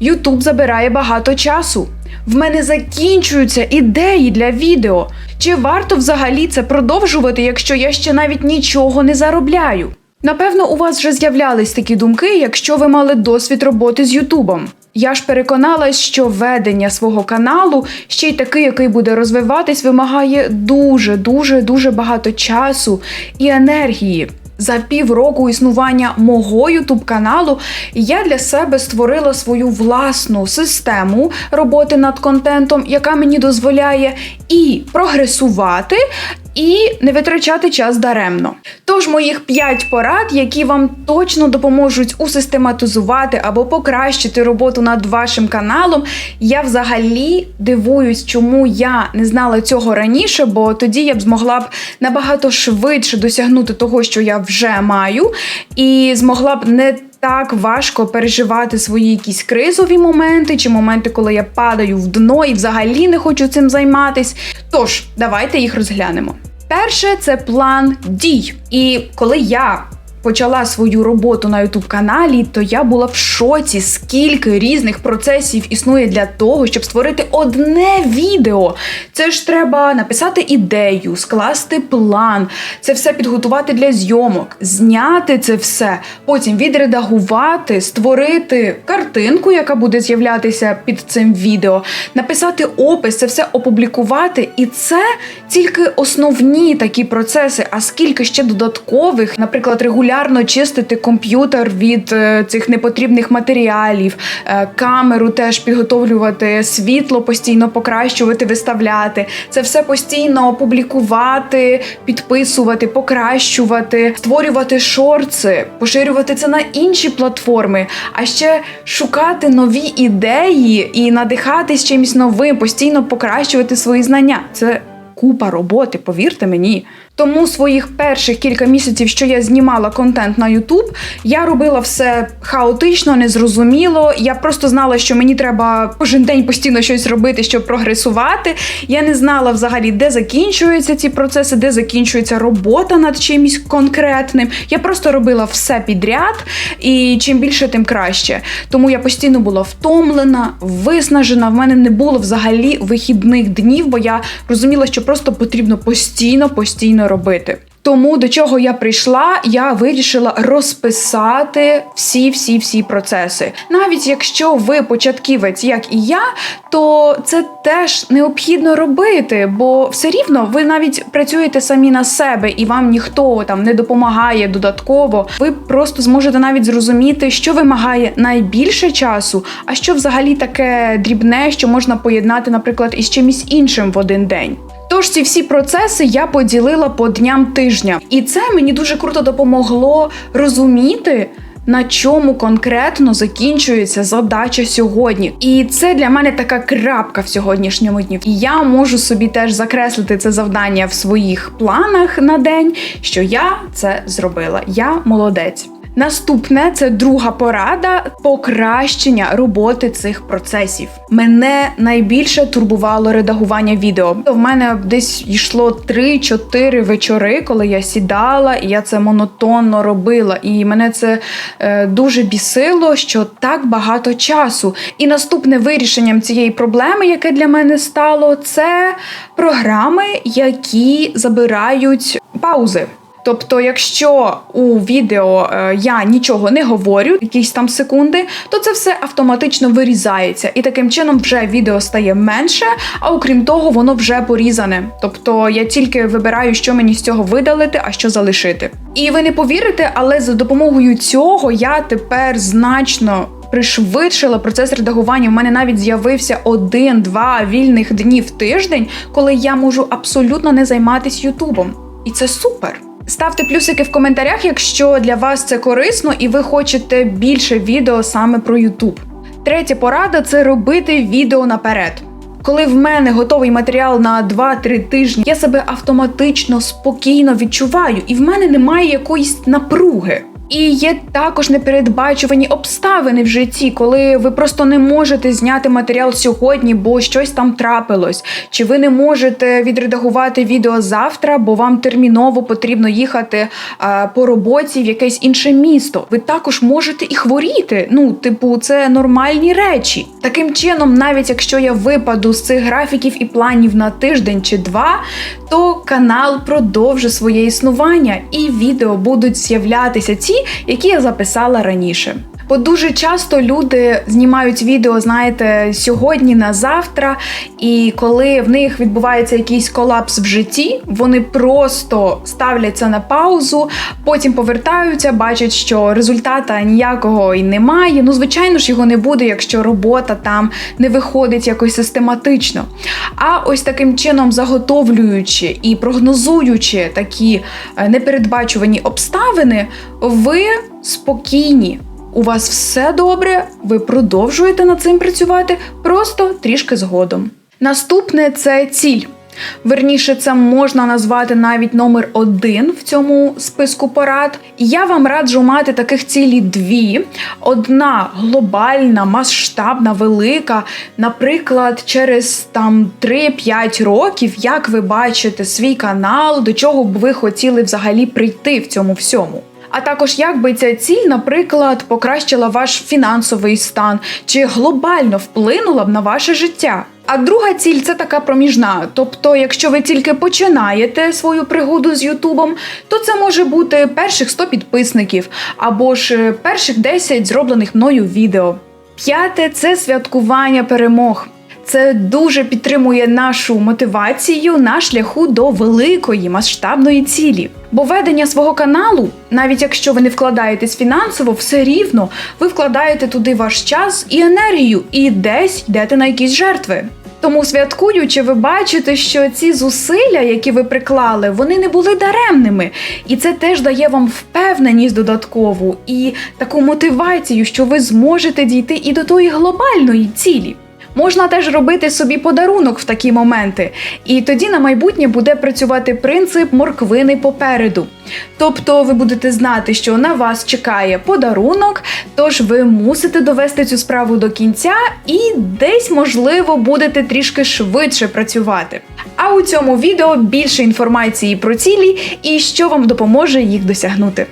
Ютуб забирає багато часу. В мене закінчуються ідеї для відео. Чи варто взагалі це продовжувати, якщо я ще навіть нічого не заробляю? Напевно, у вас вже з'являлись такі думки, якщо ви мали досвід роботи з Ютубом. Я ж переконалась, що ведення свого каналу, ще й такий, який буде розвиватись, вимагає дуже, дуже, дуже багато часу і енергії. За півроку існування мого ютуб каналу я для себе створила свою власну систему роботи над контентом, яка мені дозволяє і прогресувати, і не витрачати час даремно. Тож моїх 5 порад, які вам точно допоможуть усистематизувати або покращити роботу над вашим каналом. Я взагалі дивуюсь, чому я не знала цього раніше, бо тоді я б змогла б набагато швидше досягнути того, що я вже маю, і змогла б не так важко переживати свої якісь кризові моменти чи моменти, коли я падаю в дно і взагалі не хочу цим займатись. Тож, давайте їх розглянемо. Перше це план дій. І коли я почала свою роботу на youtube каналі, то я була в шоці, скільки різних процесів існує для того, щоб створити одне відео. Це ж треба написати ідею, скласти план, це все підготувати для зйомок, зняти це все, потім відредагувати, створити картинку, яка буде з'являтися під цим відео, написати опис, це все опублікувати. І це тільки основні такі процеси. А скільки ще додаткових, наприклад, регулярно чистити комп'ютер від е, цих непотрібних матеріалів, е, камеру теж підготовлювати, світло постійно покращувати, виставляти. Це все постійно публікувати, підписувати, покращувати, створювати шорти, поширювати це на інші платформи, а ще шукати нові ідеї і надихатись чимось новим, постійно покращувати свої знання. Це купа роботи, повірте мені. Тому своїх перших кілька місяців, що я знімала контент на YouTube, я робила все хаотично, незрозуміло. Я просто знала, що мені треба кожен день постійно щось робити, щоб прогресувати. Я не знала взагалі, де закінчуються ці процеси, де закінчується робота над чимось конкретним. Я просто робила все підряд, і чим більше, тим краще. Тому я постійно була втомлена, виснажена. В мене не було взагалі вихідних днів, бо я розуміла, що просто потрібно постійно, постійно робити. Тому до чого я прийшла, я вирішила розписати всі-всі-всі процеси. Навіть якщо ви початківець, як і я, то це теж необхідно робити, бо все рівно ви навіть працюєте самі на себе, і вам ніхто там не допомагає додатково. Ви просто зможете навіть зрозуміти, що вимагає найбільше часу, а що взагалі таке дрібне, що можна поєднати, наприклад, із чимось іншим в один день. Тож ці всі процеси я поділила по дням тижня, і це мені дуже круто допомогло розуміти. На чому конкретно закінчується задача сьогодні, і це для мене така крапка в сьогоднішньому дні. І я можу собі теж закреслити це завдання в своїх планах на день, що я це зробила. Я молодець. Наступне це друга порада покращення роботи цих процесів. Мене найбільше турбувало редагування відео. В мене десь йшло 3-4 вечори, коли я сідала, і я це монотонно робила. І мене це е, дуже бісило, що так багато часу. І наступне вирішенням цієї проблеми, яке для мене стало, це програми, які забирають паузи. Тобто, якщо у відео е, я нічого не говорю, якісь там секунди, то це все автоматично вирізається, і таким чином вже відео стає менше, а окрім того, воно вже порізане. Тобто я тільки вибираю, що мені з цього видалити, а що залишити. І ви не повірите, але за допомогою цього я тепер значно. Пришвидшила процес редагування. У мене навіть з'явився один-два вільних днів в тиждень, коли я можу абсолютно не займатися Ютубом. І це супер. Ставте плюсики в коментарях, якщо для вас це корисно і ви хочете більше відео саме про YouTube. Третя порада це робити відео наперед. Коли в мене готовий матеріал на 2-3 тижні, я себе автоматично спокійно відчуваю, і в мене немає якоїсь напруги. І є також непередбачувані обставини в житті, коли ви просто не можете зняти матеріал сьогодні, бо щось там трапилось, чи ви не можете відредагувати відео завтра, бо вам терміново потрібно їхати е, по роботі в якесь інше місто. Ви також можете і хворіти. Ну, типу, це нормальні речі. Таким чином, навіть якщо я випаду з цих графіків і планів на тиждень чи два, то канал продовжить своє існування, і відео будуть з'являтися ті, які я записала раніше. Бо дуже часто люди знімають відео, знаєте, сьогодні на завтра, і коли в них відбувається якийсь колапс в житті, вони просто ставляться на паузу, потім повертаються, бачать, що результата ніякого і немає. Ну, звичайно ж, його не буде, якщо робота там не виходить якось систематично. А ось таким чином, заготовлюючи і прогнозуючи такі е, непередбачувані обставини, ви спокійні. У вас все добре, ви продовжуєте над цим працювати просто трішки згодом. Наступне це ціль. Верніше, це можна назвати навіть номер один в цьому списку порад. Я вам раджу мати таких цілі дві: одна глобальна, масштабна, велика. Наприклад, через там 3-5 років, як ви бачите свій канал, до чого б ви хотіли взагалі прийти в цьому всьому. А також як би ця ціль, наприклад, покращила ваш фінансовий стан чи глобально вплинула б на ваше життя. А друга ціль це така проміжна. Тобто, якщо ви тільки починаєте свою пригоду з Ютубом, то це може бути перших 100 підписників або ж е, перших 10 зроблених мною відео. П'яте це святкування перемог. Це дуже підтримує нашу мотивацію на шляху до великої масштабної цілі. Бо ведення свого каналу, навіть якщо ви не вкладаєтесь фінансово, все рівно ви вкладаєте туди ваш час і енергію, і десь йдете на якісь жертви. Тому святкуючи, ви бачите, що ці зусилля, які ви приклали, вони не були даремними. І це теж дає вам впевненість додаткову і таку мотивацію, що ви зможете дійти і до тої глобальної цілі. Можна теж робити собі подарунок в такі моменти, і тоді на майбутнє буде працювати принцип морквини попереду. Тобто ви будете знати, що на вас чекає подарунок, тож ви мусите довести цю справу до кінця і десь, можливо, будете трішки швидше працювати. А у цьому відео більше інформації про цілі і що вам допоможе їх досягнути.